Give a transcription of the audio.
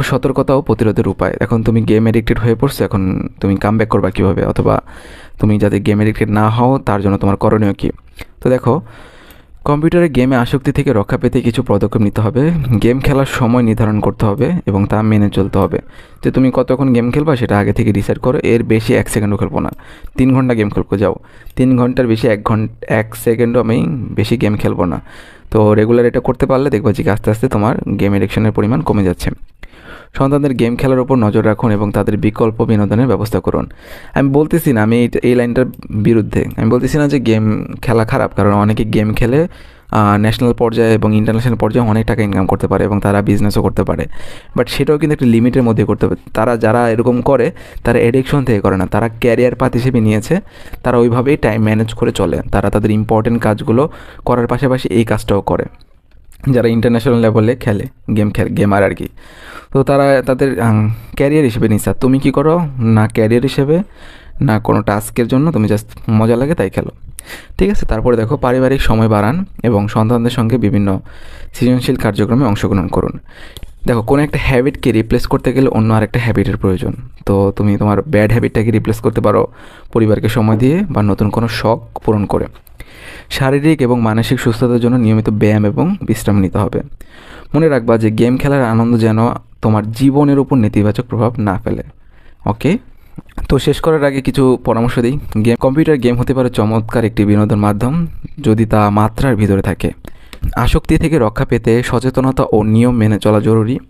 দেখো সতর্কতা ও প্রতিরোধের উপায়। এখন তুমি গেম এডিক্টেড হয়ে পড়ছো, এখন তুমি কাম ব্যাক করবা কীভাবে? অথবা তুমি যাতে গেম এডিক্টেড না হও, তার জন্য তোমার করণীয় কী? তো দেখো, কম্পিউটারে গেমে আসক্তি থেকে রক্ষা পেতে কিছু পদক্ষেপ নিতে হবে। গেম খেলার সময় নির্ধারণ করতে হবে এবং তা মেনে চলতে হবে। যে তুমি কতক্ষণ গেম খেলবা সেটা আগে থেকে ডিসাইড করো, এর বেশি এক সেকেন্ডও খেলব না। তিন ঘণ্টা গেম খেলব, যাও। তিন ঘণ্টার বেশি এক ঘণ্টা, এক সেকেন্ডও আমি বেশি গেম খেলব না। তো রেগুলার এটা করতে পারলে দেখবা যে আস্তে আস্তে তোমার গেম এডিকশনের পরিমাণ কমে যাচ্ছে। সন্তানদের গেম খেলার উপর নজর রাখুন এবং তাদের বিকল্প বিনোদনের ব্যবস্থা করুন। আমি বলতেছি না, আমি এই- লাইনটার বিরুদ্ধে। আমি বলতেছি না যে গেম খেলা খারাপ, কারণ অনেকে গেম খেলে ন্যাশনাল পর্যায়ে এবং ইন্টারন্যাশনাল পর্যায়ে অনেক টাকা ইনকাম করতে পারে এবং তারা বিজনেসও করতে পারে। বাট সেটাও কিন্তু একটা লিমিটের মধ্যে করতে পারে তারা যারা এরকম করে, তারা এডিকশন থেকে করে না। তারা ক্যারিয়ার পাত হিসেবে নিয়েছে, তারা ওইভাবেই টাইম ম্যানেজ করে চলে। তারা তাদের ইম্পর্টেন্ট কাজগুলো করার পাশাপাশি এই কাজটাও করে। যারা ইন্টারন্যাশনাল লেভেলে খেলে গেম খেল গেমার আর কি। তো তারা তাদের ক্যারিয়ার হিসেবে নিচ্ছে তুমি কী করো? না ক্যারিয়ার হিসেবে, না কোনো টাস্কের জন্য, তুমি জাস্ট মজা লাগে তাই খেলো। ঠিক আছে, তারপরে দেখো পারিবারিক সময় বাড়ান এবং সন্তানদের সঙ্গে বিভিন্ন সৃজনশীল কার্যক্রমে অংশগ্রহণ করুন। দেখো, কোনো একটা হ্যাবিটকে রিপ্লেস করতে গেলে অন্য আরেকটা হ্যাবিটের প্রয়োজন। তো তুমি তোমার ব্যাড হ্যাবিটটাকে রিপ্লেস করতে পারো পরিবারকে সময় দিয়ে বা নতুন কোনো শখ পূরণ করে। শারীরিক এবং মানসিক সুস্থতার জন্য নিয়মিত ব্যায়াম এবং বিশ্রাম নিতে হবে। মনে রাখবা যে গেম খেলার আনন্দ যেন তোমার জীবনের উপর নেতিবাচক প্রভাব না ফেলে। ওকে? তো শেষ করার আগে কিছু পরামর্শ দিই। গেম, কম্পিউটার গেম হতে পারে চমৎকার একটি বিনোদন মাধ্যম, যদি তা মাত্রার ভিতরে থাকে। আসক্তি থেকে রক্ষা পেতে সচেতনতা ও নিয়ম মেনে চলা জরুরি।